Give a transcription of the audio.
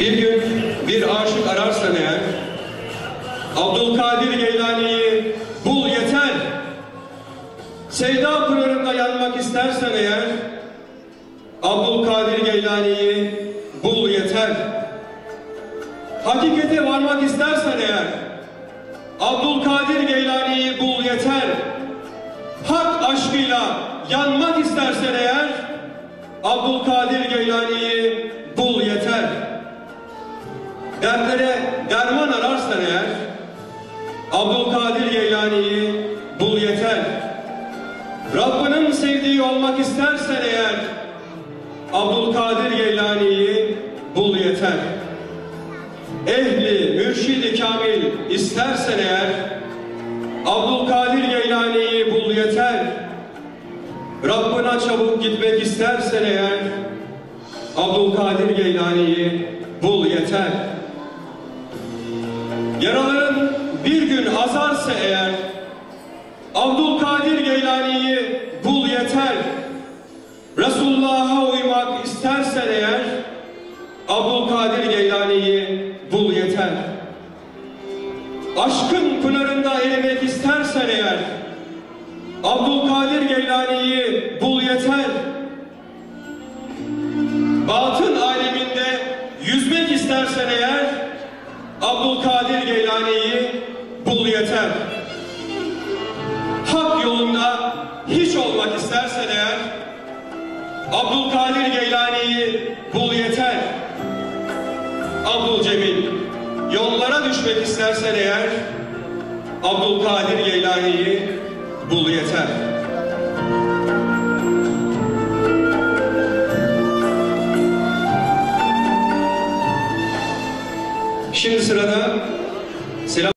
Bir gün bir aşık ararsan eğer Abdülkadir Geylani'yi bul yeter. Sevda pınarında yanmak istersen eğer Abdülkadir Geylani'yi bul yeter. Hakikate varmak istersen eğer Abdülkadir Geylani'yi bul yeter. Hak aşkıyla yanmak istersen eğer Abdülkadir Geylani'yi bul yeter. Dertlere derman ararsan eğer Abdülkadir Geylani'yi bul yeter. Rabbinin sevdiği olmak istersen eğer Abdülkadir Geylani'yi bul yeter. Ehli mürşidi kamil istersen eğer Abdülkadir Geylani'yi bul yeter. Rabbına çabuk gitmek istersen eğer Abdülkadir Geylani'yi bul yeter. Yaraların bir gün azarsa eğer Abdülkadir Geylani'yi bul yeter. Resulullah'a uymak istersen eğer Abdülkadir Geylani'yi bul yeter. Aşkın pınarında erimek istersen eğer Abdülkadir Geylani'yi bul yeter. Batın aleminde yüzmek istersen eğer Abdülkadir Geylani'yi bul yeter. Hak yolunda hiç olmak istersen eğer Abdülkadir Geylani'yi bul yeter. Abdülcemil yollara düşmek istersen eğer Abdülkadir Geylani'yi bul yeter. Şimdi sırada selam